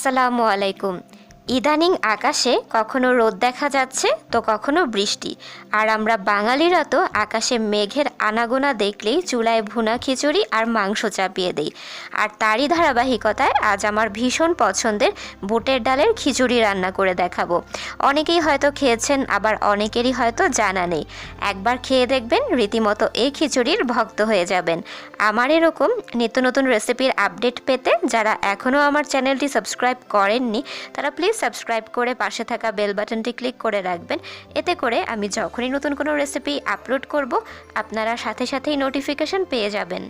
আসসালামু আলাইকুম। ইদানিং আকাশে কখনো রোদ দেখা যাচ্ছে, তো কখনো বৃষ্টি। আর আমরা বাঙালিরা তো আকাশে মেঘের আনাগোনা দেখলেই চুলায় ভুনা খিচুড়ি আর মাংস চাপিয়ে দেই। আর তারই ধারাবাহিকতায় আজ আমার ভীষণ পছন্দের বুটের ডালের খিচুড়ি রান্না করে দেখাবো। অনেকেই হয়তো খেয়েছেন, আবার অনেকেরই হয়তো জানা নেই। একবার খেয়ে দেখবেন রীতিমতো এই খিচুড়ির ভক্ত হয়ে যাবেন। আমার এরকম নিত্য নতুন রেসিপির আপডেট পেতে যারা এখনও আমার চ্যানেলটি সাবস্ক্রাইব করেননি, তারা প্লিজ সাবস্ক্রাইব করে পাশে থাকা বেল বাটনটি ক্লিক করে রাখবেন। এতে করে আমি যখনই নতুন কোনো রেসিপি আপলোড করব, আপনারা সাথে সাথেই নোটিফিকেশন পেয়ে যাবেন।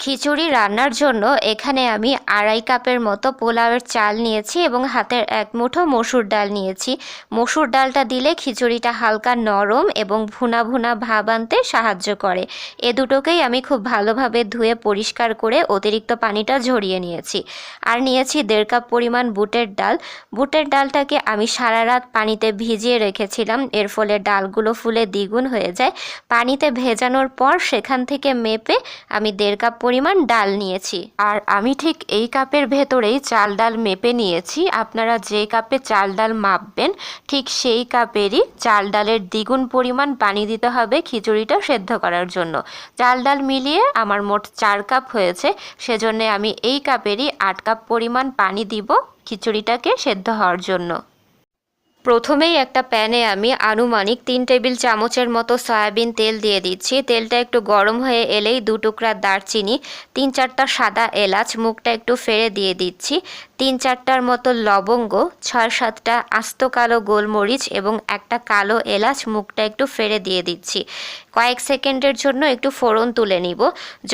খিচুড়ি রান্নার জন্য এখানে আমি আড়াই কাপের মতো পোলাওয়ের চাল নিয়েছি এবং হাতের এক মুঠো মসুর ডাল নিয়েছি। মসুর ডালটা দিলে খিচুড়িটা হালকা নরম এবং ভুনা ভুনা ভাব আনতে সাহায্য করে। এ দুটোকেই আমি খুব ভালোভাবে ধুয়ে পরিষ্কার করে অতিরিক্ত পানিটা ঝরিয়ে নিয়েছি। আর নিয়েছি দেড় কাপ পরিমাণ বুটের ডাল। বুটের ডালটাকে আমি সারা রাত পানিতে ভিজিয়ে রেখেছিলাম। এর ফলে ডালগুলো ফুলে দ্বিগুণ হয়ে যায়। পানিতে ভেজানোর পর সেখান থেকে মেপে আমি দেড় কাপ পরিমাণ ডাল নিয়েছি। আর আমি ঠিক এই কাপের ভেতরেই চাল ডাল মেপে নিয়েছি। আপনারা যে কাপে চাল ডাল মাপবেন, ঠিক সেই কাপেরই চাল ডালের দ্বিগুণ পরিমাণ পানি দিতে হবে খিচুড়িটা সেদ্ধ করার জন্য। চাল ডাল মিলিয়ে আমার মোট চার কাপ হয়েছে, সেজন্য আমি এই কাপেরই আট কাপ পরিমাণ পানি দিব খিচুড়িটাকে সেদ্ধ হওয়ার জন্য। প্রথমেই একটা প্যানে আমি আনুমানিক তিন টেবিল চামচের মতো সয়াবিন তেল দিয়ে দিচ্ছি। তেলটা একটু গরম হয়ে এলেই দু টুকরা দারচিনি, তিন চারটা সাদা এলাচ, মুখটা একটু ফেড়ে দিয়ে দিচ্ছি। তিন চারটার মতো লবঙ্গ, ছয় সাতটা আস্ত কালো গোলমরিচ এবং একটা কালো এলাচ মুখটা একটু ফেড়ে দিয়ে দিচ্ছি। কয়েক সেকেন্ডের জন্য একটু ফোড়ন তুলে নিব।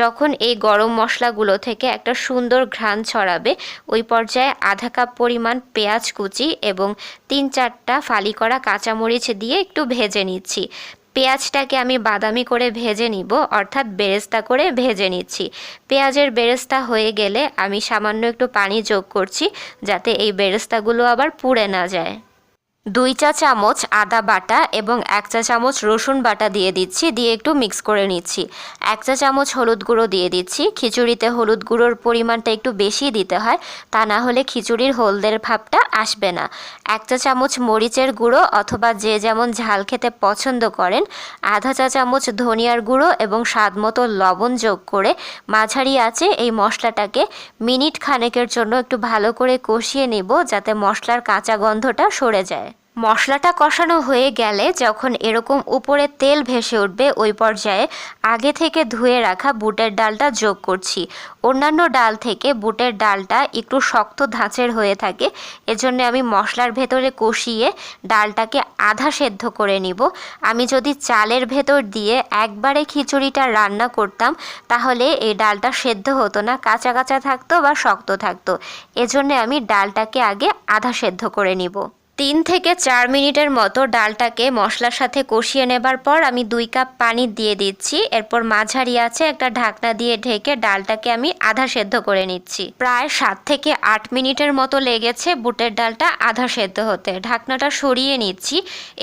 যখন এই গরম মশলাগুলো থেকে একটা সুন্দর ঘ্রাণ ছড়াবে, ওই পর্যায়ে আধা কাপ পরিমাণ পেঁয়াজ কুচি এবং তিন চারটা ফালি করা কাঁচামরিচ দিয়ে একটু ভেজে নিচ্ছি। পেঁয়াজটাকে আমি বাদামি করে ভেজে নিব, অর্থাৎ বেরেস্তা করে ভেজে নিচ্ছি। পেঁয়াজের বেরেস্তা হয়ে গেলে আমি সামান্য একটু পানি যোগ করছি, যাতে এই বেরেস্তাগুলো আবার পুড়ে না যায়। দুই চা চামচ আদা বাটা এবং এক চা চামচ রসুন বাটা দিয়ে দিচ্ছি, দিয়ে একটু মিক্স করে নিচ্ছি। এক চা চামচ হলুদ গুঁড়ো দিয়ে দিচ্ছি। খিচুড়িতে হলুদ গুঁড়োর পরিমাণটা একটু বেশি দিতে হয়, তা না হলে খিচুড়ির হলদের ভাবটা আসবে না। এক চা চামচ মরিচের গুঁড়ো অথবা যে যেমন ঝাল খেতে পছন্দ করেন, আধা চা চামচ ধনিয়ার গুঁড়ো এবং স্বাদ মতো লবণ যোগ করে মাঝারি আছে এই মশলাটাকে মিনিট খানেকের জন্য একটু ভালো করে কষিয়ে নেব, যাতে মশলার কাঁচা গন্ধটা সরে যায়। মশলাটা কষানো হয়ে গেলে যখন এরকম উপরে তেল ভেসে উঠবে, ওই পর্যায়ে আগে থেকে ধুয়ে রাখা বুটের ডালটা যোগ করছি। অন্যান্য ডাল থেকে বুটের ডালটা একটু শক্ত ধাঁচের হয়ে থাকে, এজন্য আমি মশলার ভেতরে কষিয়ে ডালটাকে আধা সেদ্ধ করে নিব। আমি যদি চালের ভেতর দিয়ে একবারে খিচুড়িটা রান্না করতাম, তাহলে এই ডালটা সেদ্ধ হতো না, কাঁচা কাঁচা থাকতো বা শক্ত থাকতো। এজন্য আমি ডালটাকে আগে আধা সেদ্ধ করে নিব। তিন থেকে চার মিনিটের মতো ডালটাকে মশলার সাথে কষিয়ে নেবার পর আমি দুই কাপ পানি দিয়ে দিচ্ছি। এরপর মাঝারি আছে একটা ঢাকনা দিয়ে ঢেকে ডালটাকে আমি আধা সেদ্ধ করে নিচ্ছি। প্রায় সাত থেকে আট মিনিটের মতো লেগেছে বুটের ডালটা আধা সেদ্ধ হতে। ঢাকনাটা সরিয়ে নিচ্ছি।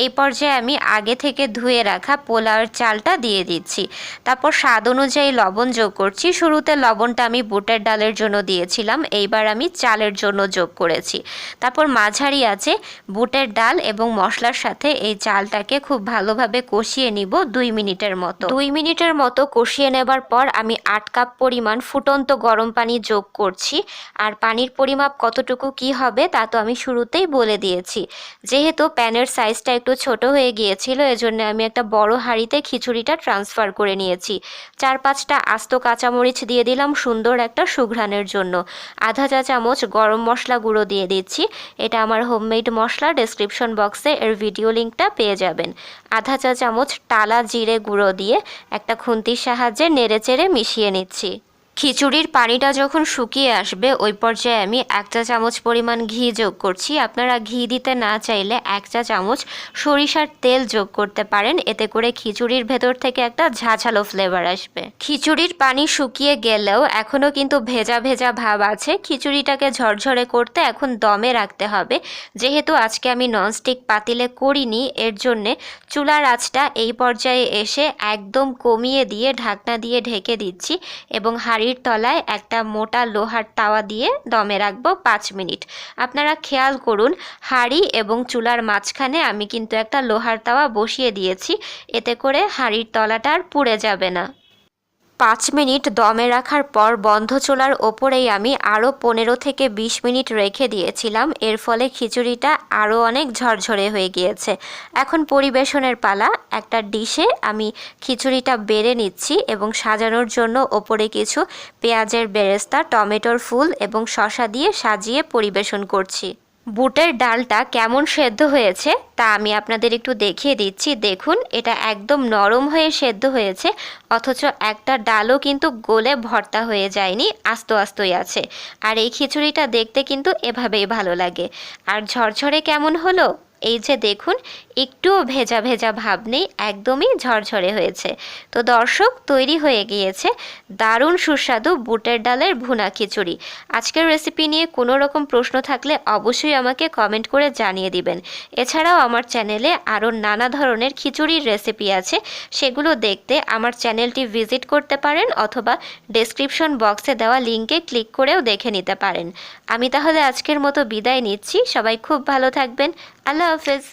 এই পর্যায়ে আমি আগে থেকে ধুয়ে রাখা পোলাওয়ের চালটা দিয়ে দিচ্ছি। তারপর স্বাদ অনুযায়ী লবণ যোগ করছি। শুরুতে লবণটা আমি বুটের ডালের জন্য দিয়েছিলাম। এইবার আমি চালের জন্য যোগ করেছি। তারপর মাঝারি আছে বুটের ডাল এবং মশলার সাথে এই চালটাকে খুব ভালোভাবে কষিয়ে নিব দুই মিনিটের মতো। দুই মিনিটের মতো কষিয়ে নেবার পর আমি আট কাপ পরিমাণ ফুটন্ত গরম পানি যোগ করছি। আর পানির পরিমাপ কতটুকু কি হবে তা তো আমি শুরুতেই বলে দিয়েছি। যেহেতু প্যানের সাইজটা একটু ছোট হয়ে গিয়েছিল, এজন্য আমি একটা বড় হাঁড়িতে খিচুড়িটা ট্রান্সফার করে নিয়েছি। চার পাঁচটা আস্ত কাঁচামরিচ দিয়ে দিলাম সুন্দর একটা সুঘ্রাণের জন্য। আধা চা চামচ গরম মশলা গুঁড়ো দিয়ে দিচ্ছি। এটা আমার হোমমেড মশলা। ডেসক্রিপশন বক্সে এর ভিডিও লিঙ্কটা পেয়ে যাবেন। আধা চা চামচ টালা জিরে গুঁড়ো দিয়ে একটা খুন্তির সাহায্যে নেড়েচেড়ে মিশিয়ে নিচ্ছি। খিচুড়ির পানিটা যখন শুকিয়ে আসবে, ওই পর্যায়ে আমি এক চা চামচ পরিমাণ ঘি যোগ করছি। আপনারা ঘি দিতে না চাইলে এক চা চামচ সরিষার তেল যোগ করতে পারেন। এতে করে খিচুড়ির ভেতর থেকে একটা ঝাঝালো ফ্লেভার আসবে। খিচুড়ির পানি শুকিয়ে গেলেও এখনও কিন্তু ভেজা ভেজা ভাব আছে। খিচুড়িটাকে ঝরঝরে করতে এখন দমে রাখতে হবে। যেহেতু আজকে আমি ননস্টিক পাতিলে করিনি, এর জন্যে চুলার আঁচটা এই পর্যায়ে এসে একদম কমিয়ে দিয়ে ঢাকনা দিয়ে ঢেকে দিচ্ছি এবং হাঁড়ির হাঁড়ির তলায় একটা মোটা লোহার তাওয়া দিয়ে দমে রাখব পাঁচ মিনিট। আপনারা খেয়াল করুন, হাঁড়ি এবং চুলার মাঝখানে আমি কিন্তু একটা লোহার তাওয়া বসিয়ে দিয়েছি। এতে করে হাঁড়ির তলাটা আর পুড়ে যাবে না। পাঁচ মিনিট দমে রাখার পর বন্ধ চুলার ওপরেই আমি আরও পনেরো থেকে বিশ মিনিট রেখে দিয়েছিলাম। এর ফলে খিচুড়িটা আরও অনেক ঝরঝরে হয়ে গিয়েছে। এখন পরিবেশনের পালা। একটা ডিশে আমি খিচুড়িটা বেড়ে নিচ্ছি এবং সাজানোর জন্য ওপরে কিছু পেঁয়াজের বেরেস্তা, টমেটোর ফুল এবং শসা দিয়ে সাজিয়ে পরিবেশন করছি। বুটের ডালটা কেমন সেদ্ধ হয়েছে তা আমি আপনাদের একটু দেখিয়ে দিচ্ছি। দেখুন, এটা একদম নরম হয়ে সেদ্ধ হয়েছে, অথচ একটা ডালও কিন্তু গোলে ভর্তা হয়ে যায়নি, আস্ত আস্তই আছে। আর এই খিচুড়িটা দেখতে কিন্তু এভাবেই ভালো লাগে। আর ঝরঝরে কেমন হলো? এই যে দেখুন, একটুও ভেজা ভেজা ভাব নেই, একদমই ঝরঝরে হয়েছে। তো দর্শক, তৈরি হয়ে গিয়েছে দারুণ সুস্বাদু বুটের ডালের ভুনা খিচুড়ি। আজকের রেসিপি নিয়ে কোনো রকম প্রশ্ন থাকলে অবশ্যই আমাকে কমেন্ট করে জানিয়ে দিবেন। এছাড়াও আমার চ্যানেলে আরও নানা ধরনের খিচুড়ির রেসিপি আছে। সেগুলো দেখতে আমার চ্যানেলটি ভিজিট করতে পারেন অথবা ডেসক্রিপশন বক্সে দেওয়া লিঙ্কে ক্লিক করেও দেখে নিতে পারেন। আমি তাহলে আজকের মতো বিদায় নিচ্ছি। সবাই খুব ভালো থাকবেন। আল্লাহ হাফেজ